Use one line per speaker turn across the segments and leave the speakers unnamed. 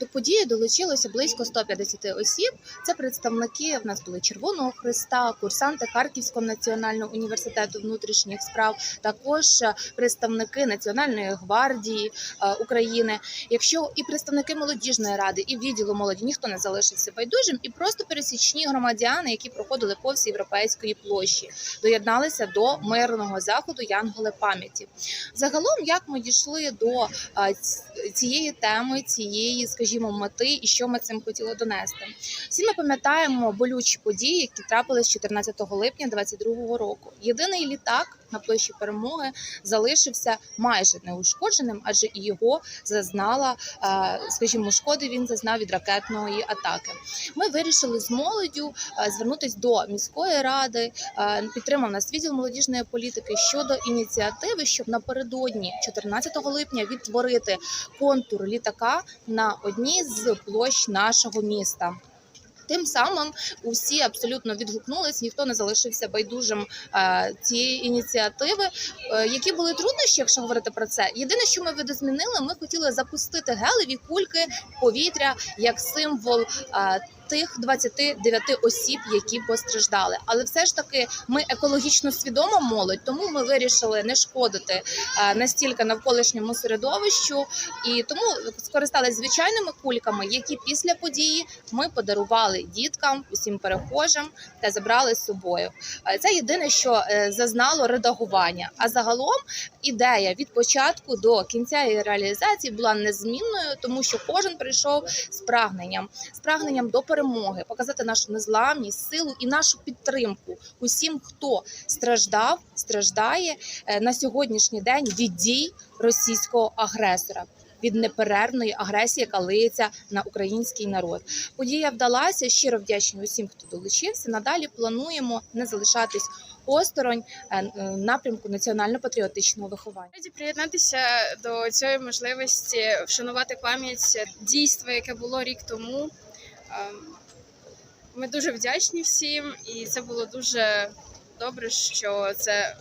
До події долучилося близько 150 осіб. Це представники в нас були Червоного Христа, курсанти Харківського національного університету внутрішніх справ, також е, представники Національної гвардії е, України. Якщо і представники молодіжної ради, і відділу молоді ніхто не залишився байдужим, і просто пересічні громадяни, які проходили повз європейської площі, доєдналися до мирного заходу Янголи пам'яті. Загалом, як ми дійшли до е, цієї теми, цієї, скажімо, мети, і що ми цим хотіли донести. Всі ми пам'ятаємо болючі події, які трапились 14 липня 2022 року. Єдиний літак на площі перемоги залишився майже неушкодженим, адже і його зазнала, е, скажімо, шкоди він зазнав від ракетної атаки. Ми вирішили з молоддю е, звернутися до міської ради. е, Підтримав нас відділ молодіжної політики щодо ініціативи, щоб напередодні 14 липня відтворити контур літака на одній з площ нашого міста. Тим самим усі абсолютно відгукнулись, ніхто не залишився байдужим е, цієї ініціативи. Е, які були труднощі, якщо говорити про це? Єдине, що ми видозмінили, ми хотіли запустити гелеві кульки повітря як символ. Тих 29 осіб, які постраждали, але все ж таки ми екологічно свідома молодь, тому ми вирішили не шкодити е, настільки навколишньому середовищу, і тому скористалися звичайними кульками, які після події ми подарували діткам, усім перехожим та забрали з собою. Е, Це єдине, що е, зазнало редагування. А загалом ідея від початку до кінця її реалізації була незмінною, тому що кожен прийшов з прагненням, з прагненням до перемоги, показати нашу незламність, силу і нашу підтримку усім, хто страждав, страждає е, на сьогоднішній день від дій російського агресора. Від неперервної агресії, яка лиється на український народ. Подія вдалася. Щиро вдячні усім, хто долучився. Надалі плануємо не залишатись осторонь е, е, напрямку національно-патріотичного виховання.
Раді приєднатися до цієї можливості вшанувати пам'ять дійства, яке було рік тому. Ем, Ми дуже вдячні всім, і це було дуже добре, що це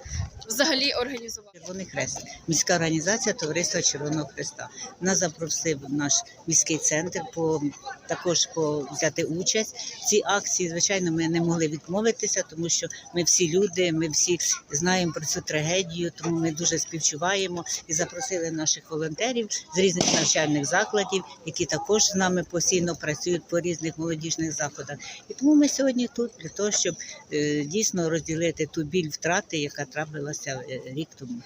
взагалі організували.
Червоний Хрест, міська організація Товариства Червоного Хреста. Нас запросив наш міський центр по також по взяти участь в цій акції. Звичайно, ми не могли відмовитися, тому що ми всі люди, ми всі знаємо про цю трагедію, тому ми дуже співчуваємо і запросили наших волонтерів з різних навчальних закладів, які також з нами постійно працюють по різних молодіжних заходах. І тому ми сьогодні тут для того, щоб е, дійсно розділити ту біль втрати, яка трапилася е, рік тому.